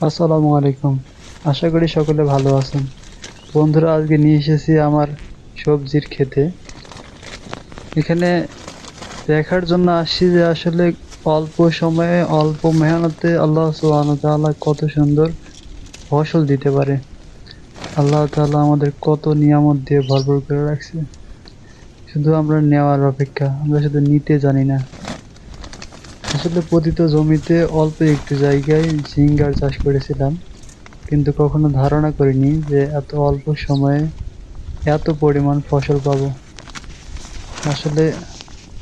আসসালামু আলাইকুম। আশা করি সকলে ভালো আছেন। বন্ধুরা, আজকে নিয়ে এসেছি আমার সবজির ক্ষেতে এখানে দেখার জন্য আসছি যে আসলে অল্প সময়ে, অল্প মেহনতে আল্লাহ ওয়া কত সুন্দর ফসল দিতে পারে। আল্লাহ তাআলা আমাদের কত নিয়ামত দিয়ে ভরপুর করে রাখছে। শুধু আমরা নেওয়ার অপেক্ষা, আমরা শুধু নিতে জানি না। আসলে পতিত জমিতে অল্প একটু জায়গায় ঝিঙ্গার চাষ করেছিলাম, কিন্তু কখনো ধারণা করিনি যে এত অল্প সময়ে এত পরিমাণ ফসল পাবো। আসলে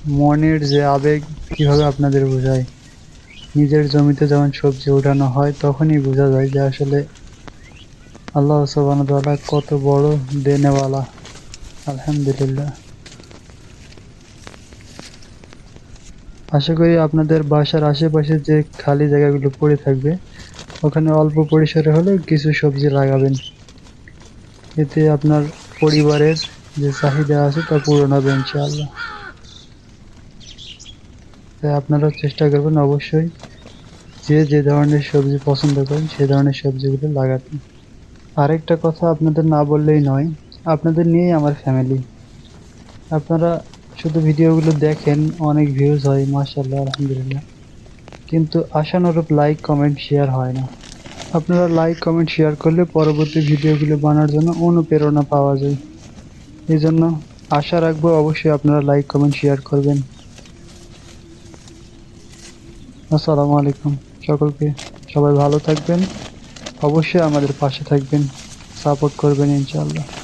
মনের যে আবেগ কীভাবে আপনাদের বোঝায়? নিজের জমিতে যখন সবজি ওঠানো হয়, তখনই বোঝা যায় যে আসলে আল্লাহ সুবহানাহু কত বড় দেনেওয়ালা। আলহামদুলিল্লাহ। আশা করি আপনাদের বাসার আশেপাশে যে খালি জায়গাগুলো পড়ে থাকবে, ওখানে অল্প পরিসরে হলেও কিছু সবজি লাগাবেন। এতে আপনার পরিবারের যে চাহিদা আছে তা পূরণ হবে ইনশাআল্লাহ। তাই আপনারা চেষ্টা করবেন অবশ্যই যে যে ধরনের সবজি পছন্দ করেন, সে ধরনের সবজিগুলো লাগাতে। আরেকটা কথা আপনাদের না বললেই নয়, আপনাদের নিয়েই আমার ফ্যামিলি আপনারা শুধু ভিডিওগুলো দেখেন, অনেক ভিউজ হয়, মাশাআল্লাহ, আলহামদুলিল্লাহ। কিন্তু আশানুরূপ লাইক কমেন্ট শেয়ার হয় না। আপনারা লাইক কমেন্ট শেয়ার করলে পরবর্তী ভিডিওগুলো বানার জন্য অনুপ্রেরণা পাওয়া যায়। এই জন্য আশা রাখব অবশ্যই আপনারা লাইক কমেন্ট শেয়ার করবেন। আসসালামু আলাইকুম সকলকে। সবাই ভালো থাকবেন। অবশ্যই আমাদের পাশে থাকবেন। সাপোর্ট করবেন ইনশাআল্লাহ।